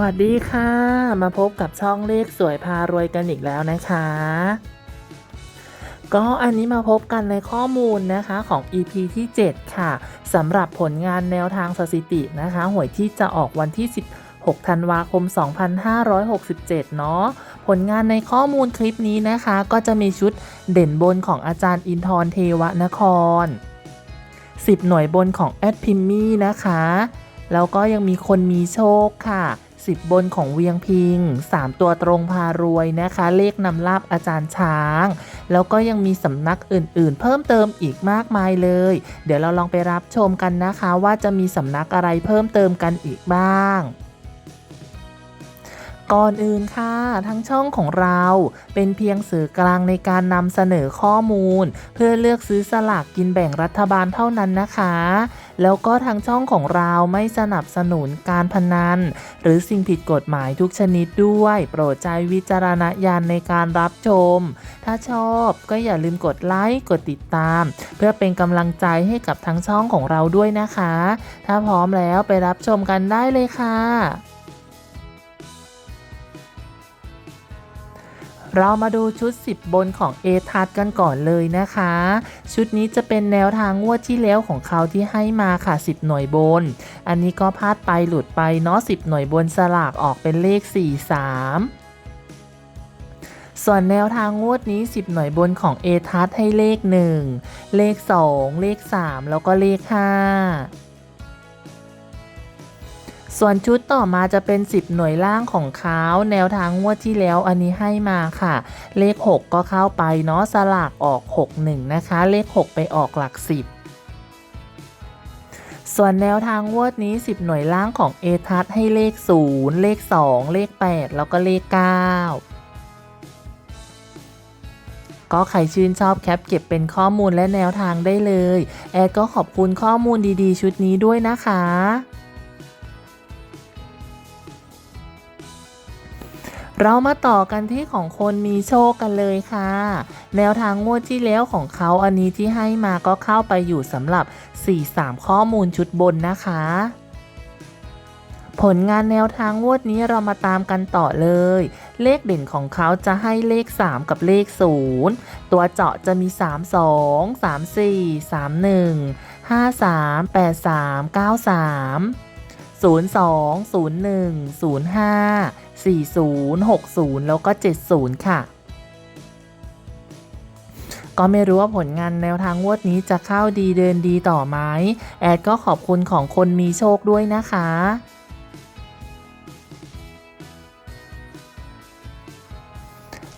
วัสดีค่ะ มาพบกับช่องเลขสวยพารวยกันอีกแล้วนะคะ ก็อันนี้มาพบกันในข้อมูลนะคะของ EP ที่ 7 ค่ะสำหรับผลงานแนวทางสถิตินะคะ หวยที่จะออกวันที่ 16 ธันวาคม 2567 เนาะผลงานในข้อมูลคลิปนี้นะคะ ก็จะมีชุดเด่นบนของอาจารย์อินทร์เทวนคร 10 หน่วยบนของแอดพิมมี่นะคะแล้วก็ยังมีคนมีโชคค่ะ 10 บนของเวียงพิง 3 ตัวตรงพารวยนะคะ เลขนำลาบอาจารย์ช้าง แล้วก็ยังมีสำนักอื่นๆ เพิ่มเติมอีกมากมายเลย เดี๋ยวเราลองไปรับชมกันนะคะว่าจะมีสำนักอะไรเพิ่มเติมกันอีกบ้างก่อนอื่นค่ะทั้งช่องของเราเป็นเพียงสื่อกลางในการนำเสนอข้อมูล เพื่อเลือกซื้อสลากกินแบ่งรัฐบาลเท่านั้นนะคะ แล้วก็ทางช่องของเราไม่สนับสนุนการพนัน หรือสิ่งผิดกฎหมายทุกชนิดด้วย โปรดใช้วิจารณญาณในการรับชม ถ้าชอบก็อย่าลืมกดไลค์กดติดตาม เพื่อเป็นกำลังใจให้กับทั้งช่องของเราด้วยนะคะ ถ้าพร้อมแล้วไปรับชมกันได้เลยค่ะ เรามาดูชุด 10 บนของเอทัศกันก่อนเลยนะคะ ชุดนี้จะเป็นแนวทางงวดที่แล้วของเขาที่ให้มาค่ะ 10 หน่วยบน อันนี้ก็พลาดไปหลุดไปเนาะ10 หน่วยบนสลากออกเป็นเลข 43ส่วนแนวทางงวดนี้ 10 หน่วยบนของเอทัศให้เลข 1 เลข 2 เลข 3 แล้วก็เลข 5 ส่วนชุดต่อมาจะเป็น 10 หน่วยล่างของเขาแนวทางงวดที่แล้วอันนี้ให้มาค่ะ เลข 6 ก็เข้าไปเนาะสลากออก 61 นะคะ เลข 6 ไปออกหลัก 10ส่วนแนวทางงวดนี้ 10 หน่วยล่างของเอทัศให้เลข 0 เลข 2 เลข 8 แล้วก็เลข 9 ก็ใครชื่นชอบแคปเก็บเป็นข้อมูลและแนวทางได้เลย แอดก็ขอบคุณข้อมูลดีๆ ชุดนี้ด้วยนะคะ เรามาต่อกันที่ของคนมีโชคกันเลยค่ะ แนวทางงวดที่แล้วของเขาอันนี้ที่ให้มาก็เข้าไปอยู่สำหรับ 4-3 ข้อมูลชุดบนนะคะ ผลงานแนวทางงวดนี้เรามาตามกันต่อเลย เลขเด่นของเขาจะให้เลข 3 กับเลข 0 ตัวเจาะจะมี 3 2 3 4 3 1 5 3 8 3 9 3 02 01 05 40 60 แล้วก็ 70 ค่ะ ก็ไม่รู้ว่าผลงานแนวทางงวดนี้จะเข้าดีเดินดีต่อไหมแอดก็ขอบคุณของคนมีโชคด้วยนะคะ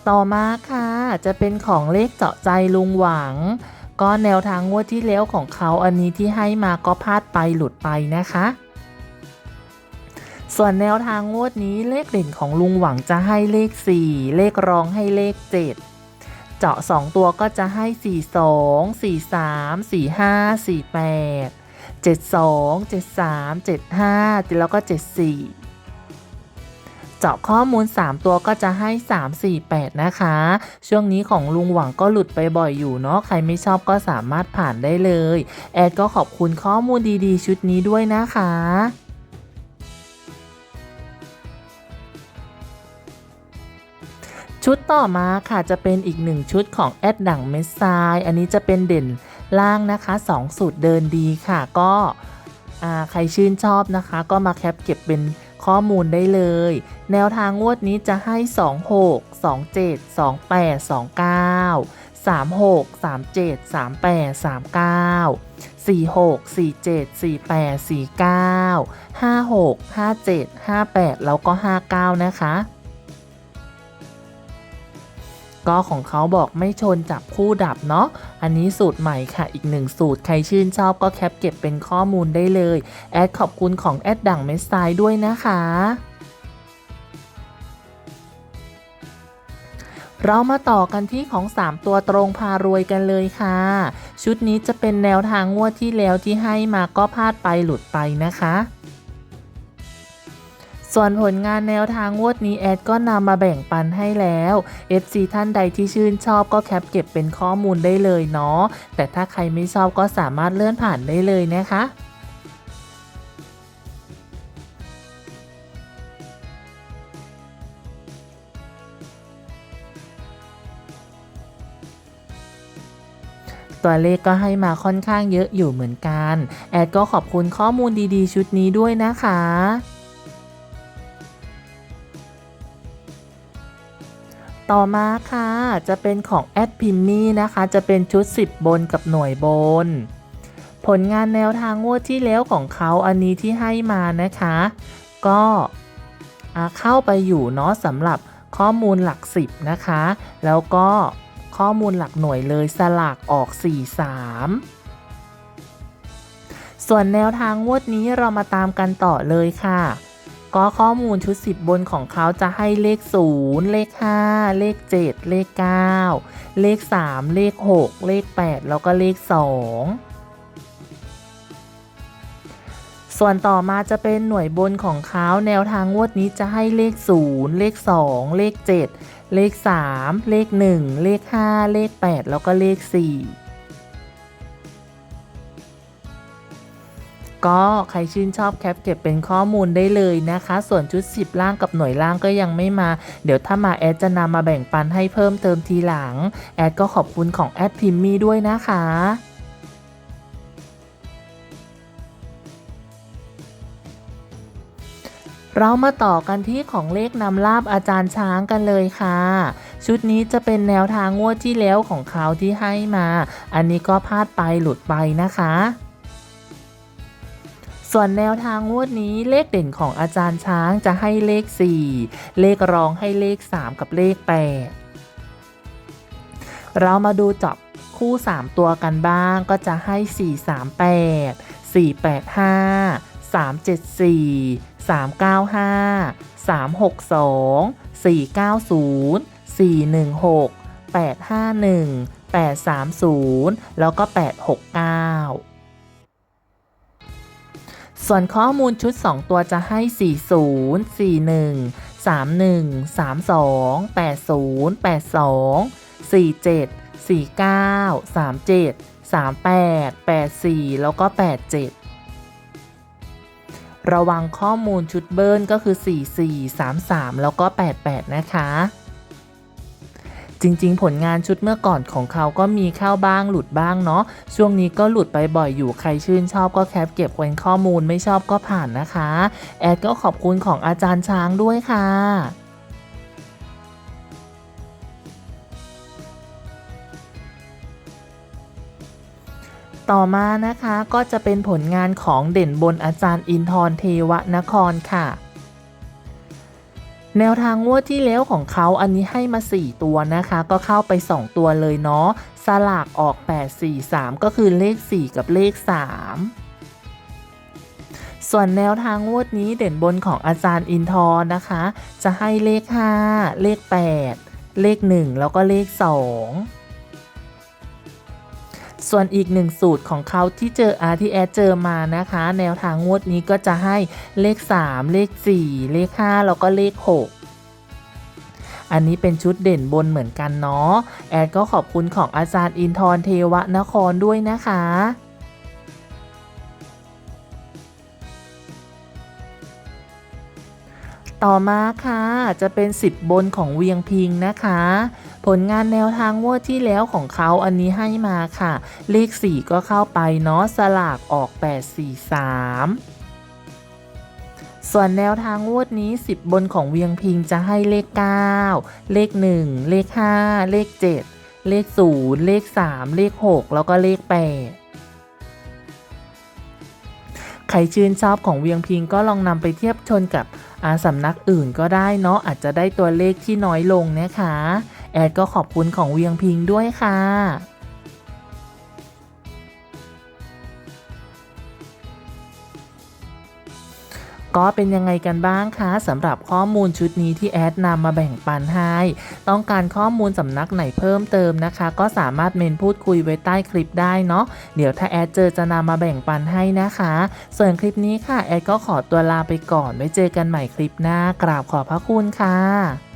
ต่อมาค่ะจะเป็นของเลขเจาะใจลุงหวัง ก็แนวทางงวดที่แล้วของเขาอันนี้ที่ให้มาก็พลาดไปหลุดไปนะคะ ส่วนแนวทางงวดนี้เลขเด่นของลุงหวังจะให้เลข 4 เลขรองให้เลข 7 เจาะ 2 ตัวก็จะให้ 42 43 45 48 72 73 75 แล้วก็ 74 เจาะข้อมูล 3 ตัวก็จะให้ 3 4 8 นะคะ ช่วงนี้ของลุงหวังก็หลุดไปบ่อยอยู่เนาะ ใครไม่ชอบก็สามารถผ่านได้เลย แอดก็ขอบคุณข้อมูลดีๆ ชุดนี้ด้วยนะคะ ชุดต่อมาค่ะจะเป็นอีกหนึ่งชุดของแอดดั่งเมสไซอันนี้จะเป็นเด่นล่างนะคะ 2 สูตรเดินดีค่ะ ก็ใครชื่นชอบนะคะ ก็มาแคปเก็บเป็นข้อมูลได้เลย แนวทางงวดนี้จะให้ 26 27 28 29 36 37 38 39 46 47 48 49 56 57 58 แล้วก็ 59 นะคะ ก็ของเขาบอกไม่ชนจับคู่ดับเนาะ อันนี้สูตรใหม่ค่ะ อีกหนึ่งสูตร ใครชื่นชอบก็แคปเก็บเป็นข้อมูลได้เลย แอดขอบคุณของแอดดั่งเมสไซด้วยนะคะเรามาต่อกันที่ของ 3 ตัวตรงพารวยกันเลยค่ะ ชุดนี้จะเป็นแนวทางงวดที่แล้วที่ให้มาก็พลาดไปหลุดไปนะคะ ส่วนผลงานแนวทางงวดนี้แอดก็นำมาแบ่งปันให้แล้ว FC ท่านใดที่ชื่นชอบก็แคปเก็บเป็นข้อมูลได้เลยเนาะ แต่ถ้าใครไม่ชอบก็สามารถเลื่อนผ่านได้เลยนะคะตัวเลขก็ให้มาค่อนข้างเยอะอยู่เหมือนกัน แอดก็ขอบคุณข้อมูลดีๆ ชุดนี้ด้วยนะคะ ต่อมาค่ะ จะเป็นของแอดพิมมี่นะคะ จะเป็นชุด 10 บนกับหน่วยบน ผลงานแนวทางงวดที่แล้วของเขาอันนี้ที่ให้มานะคะ ก็เข้าไปอยู่เนาะสำหรับข้อมูลหลัก 10 นะคะ แล้วก็ข้อมูลหลักหน่วยเลยสลากออก 43 ส่วนแนวทางงวดนี้เรามาตามกันต่อเลยค่ะ ก็ข้อมูลชุด 10 บนของเขาจะให้เลข 0 เลข 5 เลข 7 เลข 9 เลข 3 เลข 6 เลข 8 แล้วก็เลข 2ส่วนต่อมาจะเป็นหน่วยบนของเขาแนวทางงวดนี้จะให้เลข 0 เลข 2 เลข 7 เลข 3 เลข 1 เลข 5 เลข 8 แล้วก็เลข 4 ก็ใครชื่นชอบแคปเก็บเป็นข้อมูลได้เลยนะคะ ส่วนชุด 10 ล่างกับหน่วยล่างก็ยังไม่มา เดี๋ยวถ้ามาแอดจะนำมาแบ่งปันให้เพิ่มเติมทีหลัง แอดก็ขอบคุณของแอดพิมมี่ด้วยนะคะเรามาต่อกันที่ของเลขนำลาบอาจารย์ช้างกันเลยค่ะ ชุดนี้จะเป็นแนวทางงวดที่แล้วของเขาที่ให้มา อันนี้ก็พลาดไปหลุดไปนะคะ ส่วนแนวทางงวดนี้เลขเด่นของอาจารย์ช้างจะให้เลข 4 เลขรองให้เลข 3 กับเลข 8 เรามาดูจับคู่ 3 ตัวกันบ้างก็จะให้ 4 3 8 4 8 5 3 7 4 3 9 5 3 6 2 4 9 0 4 1 6 8 5 1 8 3 0 แล้วก็ 8 6 9 ส่วนข้อมูลชุด 2 ตัวจะให้ 40 41 31 32 80 82 47 49 37 38 84 แล้วก็ 87 ระวังข้อมูลชุดเบิร์นก็คือ 44 33 แล้วก็ 88 นะคะ จริงๆ ผลงานชุดเมื่อก่อนของเขาก็มีเข้าบ้างหลุดบ้างเนาะช่วงนี้ก็หลุดไปบ่อยอยู่ใครชื่นชอบก็แคปเก็บไว้ข้อมูลไม่ชอบก็ผ่านนะคะ แอดก็ขอบคุณของอาจารย์ช้างด้วยค่ะต่อมานะคะก็จะเป็นผลงานของเด่นบนอาจารย์อินทร์เทวนครค่ะ แนวทางงวดที่แล้วของเขาอันนี้ให้มา 4 ตัวนะคะ ก็เข้าไป 2 ตัวเลยเนาะสลากออก 8 4 3 ก็คือเลข 4 กับเลข 3 ส่วนแนวทางงวดนี้เด่นบนของอาจารย์อินทร์นะคะ จะให้เลข 5 เลข 8 เลข 1 แล้วก็เลข 2 ส่วนอีกหนึ่งสูตรของเขาที่เจออาที่แอดเจอมานะคะ แนวทางงวดนี้ก็จะให้เลข 3 เลข 4 เลข 5 แล้วก็เลข 6อันนี้เป็นชุดเด่นบนเหมือนกันเนาะ แอดก็ขอบคุณของอาจารย์อินทร์เทวนครด้วยนะคะ ต่อมาค่ะจะเป็น 10 บนของเวียงพิงนะคะ ผลงานแนวทางงวดที่แล้วของเขาอันนี้ให้มาค่ะ เลข 4 ก็เข้าไปเนาะสลากออก 843ส่วนแนวทางงวดนี้ 10 บนของเวียงพิงจะให้เลข 9 เลข 1 เลข 5 เลข 7 เลข 0 เลข 3 เลข 6 แล้วก็เลข 8 ใครชื่นชอบของเวียงพิงก็ลองนำไปเทียบชนกับ สำนักอื่นก็ได้เนาะอาจจะได้ตัวเลขที่น้อยลงนะคะ แอดก็ขอบคุณของเวียงพิงด้วยค่ะ ก็เป็นยังไงกันบ้างคะสำหรับข้อมูลชุดนี้ที่แอดนำมาแบ่งปันให้ต้องการข้อมูลสำนักไหนเพิ่มเติมนะคะ ก็สามารถเมนพูดคุยไว้ใต้คลิปได้เนาะเดี๋ยวถ้าแอดเจอจะนำมาแบ่งปันให้นะคะ ส่วนคลิปนี้ค่ะแอดก็ขอตัวลาไปก่อนไว้เจอกันใหม่คลิปหน้ากราบขอบพระคุณค่ะ